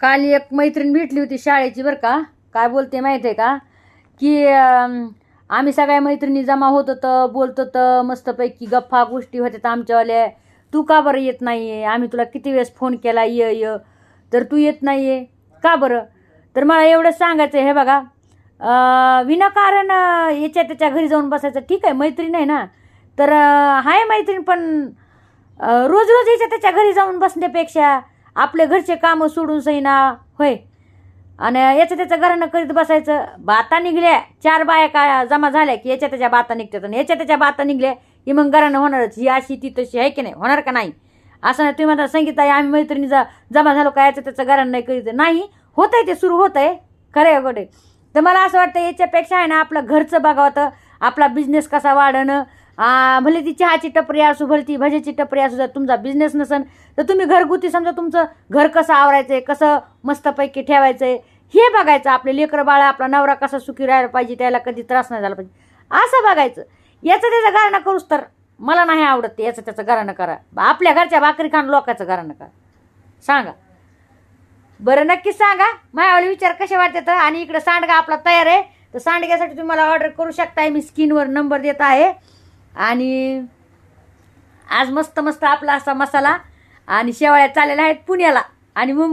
काल एक मैत्रीण भेटली होती शाळेची बरं का. काय बोलते माहिती आहे का की आम्ही सगळ्या मैत्रिणी जमा होत होतं बोलत होतं मस्तपैकी गप्पा गोष्टी होत्या आमच्यावाल्या. तू का बरं येत नाही आहे आम्ही तुला किती वेळेस फोन केला ये ये. तर तू येत नाही आहे का बरं? तर मला एवढंच सांगायचं आहे, हे बघा. विनाकारण याच्या त्याच्या घरी जाऊन बसायचं ठीक आहे मैत्रीण आहे ना. तर आहे हाय मैत्रीण पण रोज रोज याच्या त्याच्या घरी जाऊन बसण्यापेक्षा आपले घरचे कामं सोडून सईना होय. आणि याच्या त्याच्या घरानं करीत बसायचं. बाता निघल्या चार बाया का जमा झाल्या की याच्या त्याच्या बाता निघतात. आणि याच्या त्याच्या बाता निघल्या की मग घरानं होणारच. ही अशी ती तशी आहे की नाही? होणार का नाही? असं नाही तुम्ही म्हणता संगीता आम्ही मैत्रिणी जा जमा झालो का? याच्या त्याचं घरानं नाही करीत. नाही होत आहे ते सुरू होत आहे खरं आहे तर मला असं वाटतं याच्यापेक्षा आहे ना आपलं घरचं बघावं तर आपला बिझनेस कसा वाढणं भले ती चहाची टपरी असू भले ती भजेची टपरी असू जर तुमचा बिझनेस नसन तर तुम्ही घरगुती समजा तुमचं घर कसं आवरायचं आहे कसं मस्तपैकी ठेवायचं आहे हे बघायचं. आपले लेकरं बाळा आपला नवरा कसा सुखी राहायला पाहिजे त्याला कधी त्रास नाही झाला पाहिजे. असं बघायचं. याचं त्याचं घराणं करूच तर मला नाही आवडत ते याचं त्याचं घराणं करा. आपल्या घरच्या भाकरी खाण लोकांचं घराणं करा. सांगा. बरं नक्कीच सांगा. माझ्यावाले विचार कसे वाटतात? आणि इकडं सांडगा आपला तयार आहे. तर सांडग्यासाठी तुम्ही मला ऑर्डर करू शकताय. मी स्क्रीनवर नंबर देत आहे. आणि आज मस्त मस्त आपला असा मसाला आणि शेवाळ्या चाललेल्या आहेत पुण्याला आणि मुंबई